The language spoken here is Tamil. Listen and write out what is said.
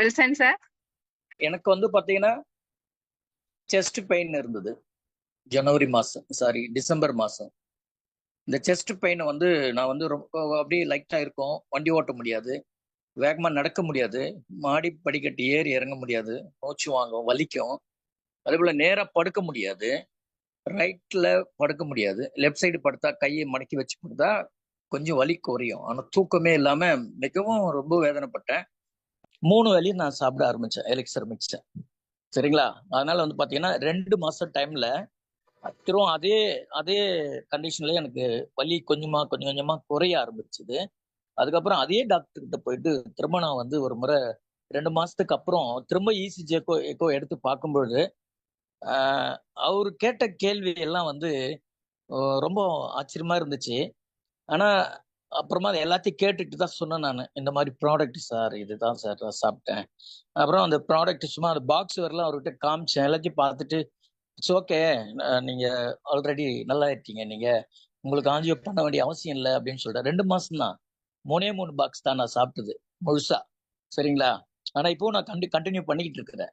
வில்சன் சார் எனக்கு வந்து பாத்தீங்கன்னா செஸ்ட் பெயின் இருந்தது. ஜனவரி மாசம். சாரி டிசம்பர் மாசம். இந்த செஸ்ட் பெயின் வந்து நான் வந்து ரொம்ப அப்படியே லைட்டா இருக்கும். வண்டி ஓட்ட முடியாது. வேகமா நடக்க முடியாது. மாடி படிக்கட்டு ஏறி இறங்க முடியாது. மூச்சு வாங்கும் வலிக்கும். அதே போல நேரா படுக்க முடியாது. ரைட்ல படுக்க முடியாது. லெஃப்ட் சைடு படுத்தா கையை மடக்கி வச்சு படுத்தா கொஞ்சம் வலி குறையும். ஆனா தூக்கமே இல்லாம மிகவும் ரொம்ப வேதனைப்பட்டேன். மூணு வேலையும் நான் சாப்பிட ஆரம்பிச்சேன் எலெக்சர் மிக்ஸை சரிங்களா? அதனால வந்து பாத்தீங்கன்னா ரெண்டு மாசம் டைம்ல திரும்ப அதே அதே கண்டிஷன்ல எனக்கு வலி கொஞ்சமா கொஞ்சம் கொஞ்சமா குறைய ஆரம்பிச்சுது. அதுக்கப்புறம் அதே டாக்டர் கிட்ட போயிட்டு திரும்ப நான் வந்து ஒரு முறை ரெண்டு மாசத்துக்கு அப்புறம் திரும்ப இசிஜி எக்கோ எக்கோ எடுத்து பார்க்கும்பொழுது அவர் கேட்ட கேள்வி எல்லாம் வந்து ரொம்ப ஆச்சரியமா இருந்துச்சு. ஆனா அப்புறமா அதை எல்லாத்தையும் கேட்டுட்டு தான் சொன்னேன் நான். இந்த மாதிரி ப்ராடக்ட் சார் இதுதான் சார் நான் சாப்பிட்டேன். அப்புறம் அந்த ப்ராடக்ட் சும்மா அந்த பாக்ஸ் வரலாம் அவர்கிட்ட காமிச்சேன். எல்லாத்தையும் பார்த்துட்டு இட்ஸ் ஓகே நீங்க ஆல்ரெடி நல்லா இருக்கீங்க நீங்க உங்களுக்கு ஆஞ்சியோ பண்ண வேண்டிய அவசியம் இல்லை. அப்படின்னு சொல்லிட்டேன் ரெண்டு மாசம் தான். மூணே மூணு பாக்ஸ் தான் நான் சாப்பிட்டது முழுசா. சரிங்களா? ஆனா இப்போ நான் கண்டி கண்டினியூ பண்ணிக்கிட்டு இருக்கிறேன்.